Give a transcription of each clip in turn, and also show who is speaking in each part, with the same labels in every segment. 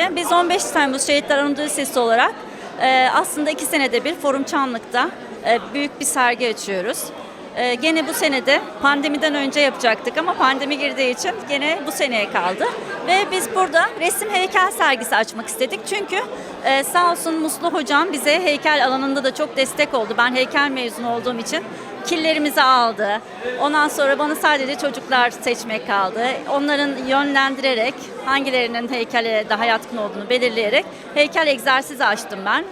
Speaker 1: Tabii biz 15 Temmuz Şehitler Anadolu Lisesi olarak e, aslında iki senede bir Forum Çanlık'ta e, büyük bir sergi açıyoruz. E, gene bu senede pandemiden önce yapacaktık ama pandemi girdiği için gene bu seneye kaldı. Ve biz burada resim heykel sergisi açmak istedik. Çünkü e, sağ olsun Muslu Hocam bize heykel alanında da çok destek oldu. Ben heykel mezunu olduğum için killerimizi aldı. Ondan sonra bana sadece çocuklar seçmek kaldı. Onların yönlendirerek hangilerinin heykele daha yatkın olduğunu belirleyerek heykel egzersizi açtım ben.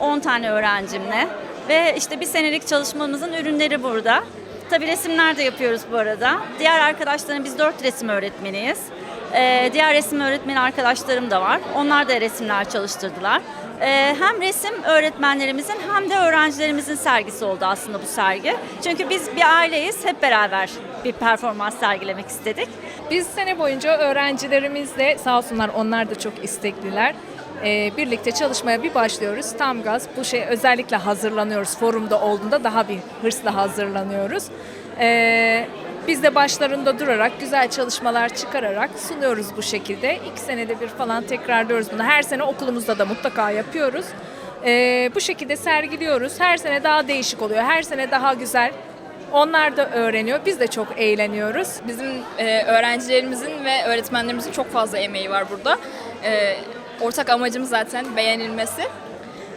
Speaker 1: 10 tane öğrencimle. Ve işte bir senelik çalışmamızın ürünleri burada. Tabii resimler de yapıyoruz bu arada. Diğer arkadaşlarım biz 4 resim öğretmeniyiz. Ee, diğer resim öğretmeni arkadaşlarım da var. Onlar da resimler çalıştırdılar. Ee, hem resim öğretmenlerimizin hem de öğrencilerimizin sergisi oldu aslında bu sergi. Çünkü biz bir aileyiz. Hep beraber bir performans sergilemek istedik.
Speaker 2: Biz sene boyunca öğrencilerimizle sağ olsunlar onlar da çok istekliler. Ee, birlikte çalışmaya bir başlıyoruz. Tam gaz bu şey özellikle hazırlanıyoruz. Forumda olduğunda daha bir hırsla hazırlanıyoruz. Biz de başlarında durarak güzel çalışmalar çıkararak sunuyoruz bu şekilde. İki senede bir falan tekrarlıyoruz bunu. Her sene okulumuzda da mutlaka yapıyoruz. Ee, bu şekilde sergiliyoruz. Her sene daha değişik oluyor. Her sene daha güzel. Onlar da öğreniyor. Biz de çok eğleniyoruz.
Speaker 3: Bizim e, öğrencilerimizin ve öğretmenlerimizin çok fazla emeği var burada. E, ortak amacımız zaten beğenilmesi.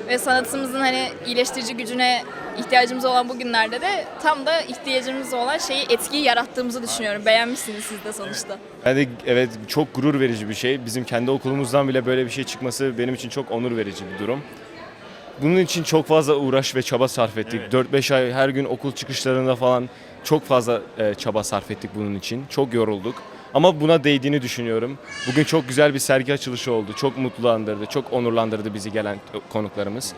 Speaker 3: Ve sanatımızın hani iyileştirici gücüne ihtiyacımız olan bu günlerde de tam da ihtiyacımız olan şeyi, etkiyi yarattığımızı düşünüyorum. Beğenmişsiniz siz de sonuçta.
Speaker 4: Yani evet çok gurur verici bir şey. Bizim kendi okulumuzdan bile böyle bir şey çıkması benim için çok onur verici bir durum. Bunun için çok fazla uğraş ve çaba sarf ettik. 4-5 ay her gün okul çıkışlarında falan çok fazla e, çaba sarf ettik bunun için. Çok yorulduk. Ama buna değdiğini düşünüyorum. Bugün çok güzel bir sergi açılışı oldu. Çok mutlu andırdı, çok onurlandırdı bizi gelen konuklarımız.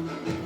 Speaker 4: Thank you.